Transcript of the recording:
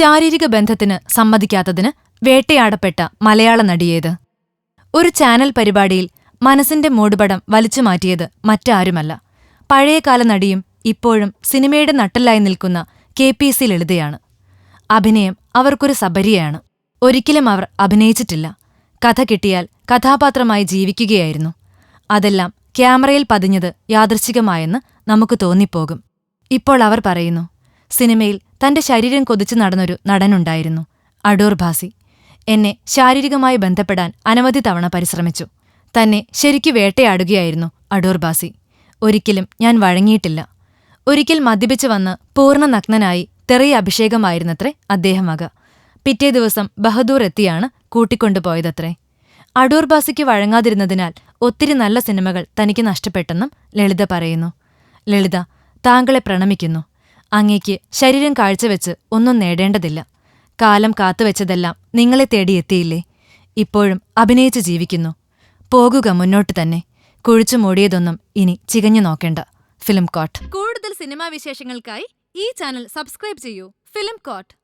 ശാരീരിക ബന്ധത്തിന് സമ്മതിക്കാത്തതിന് വേട്ടയാടപ്പെട്ട മലയാള നടിയേത്. ഒരു ചാനൽ പരിപാടിയിൽ മനസ്സിന്റെ മൂടുപടം വലിച്ചു മാറ്റിയത് മറ്റാരുമല്ല. പഴയകാല നടിയും ഇപ്പോഴും സിനിമയുടെ നട്ടലായി നിൽക്കുന്ന കെ പി സി ലളിതയാണ്. അഭിനയം അവർക്കൊരു സബരിയാണ്. ഒരിക്കലും അവർ അഭിനയിച്ചിട്ടില്ല. കഥ കിട്ടിയാൽ കഥാപാത്രമായി ജീവിക്കുകയായിരുന്നു. അതെല്ലാം ക്യാമറയിൽ പതിഞ്ഞത് യാദൃശ്ചികമായെന്ന് നമുക്ക് തോന്നിപ്പോകും. ഇപ്പോൾ അവർ പറയുന്നു സിനിമയിൽ തന്റെ ശരീരം കൊതിച്ചു നടന്നൊരു നടനുണ്ടായിരുന്നു അടൂർ ഭാസി. എന്നെ ശാരീരികമായി ബന്ധപ്പെടാൻ അനവധി തവണ പരിശ്രമിച്ചു. തന്നെ ശരിക്കു വേട്ടയാടുകയായിരുന്നു അടൂർ ഭാസി. ഒരിക്കലും ഞാൻ വഴങ്ങിയിട്ടില്ല. ഒരിക്കൽ മദ്യപിച്ചു വന്ന് പൂർണ നഗ്നനായി തെറിയ അഭിഷേകമായിരുന്നത്രേ അദ്ദേഹമക പിറ്റേ ദിവസം ബഹദൂർ എത്തിയാണ് കൂട്ടിക്കൊണ്ടുപോയതത്രേ. അടൂർ ബാസിക്ക് വഴങ്ങാതിരുന്നതിനാൽ ഒത്തിരി നല്ല സിനിമകൾ തനിക്ക് നഷ്ടപ്പെട്ടെന്നും ലളിത പറയുന്നു. ലളിത താങ്കളെ പ്രണമിക്കുന്നു. അങ്ങേക്ക് ശരീരം കാഴ്ചവെച്ച് ഒന്നും നേടേണ്ടതില്ല. കാലം കാത്തുവെച്ചതെല്ലാം നിങ്ങളെ തേടിയെത്തിയില്ലേ? ഇപ്പോഴും അഭിനയിച്ച് ജീവിക്കുന്നു. പോകുക മുന്നോട്ട് തന്നെ. കുഴിച്ചു മൂടിയതൊന്നും ഇനി ചികഞ്ഞു നോക്കേണ്ട. ഫിലിം കോട്ട്. കൂടുതൽ സിനിമാ വിശേഷങ്ങൾക്കായി ഈ ചാനൽ സബ്സ്ക്രൈബ് ചെയ്യൂ. Film coat.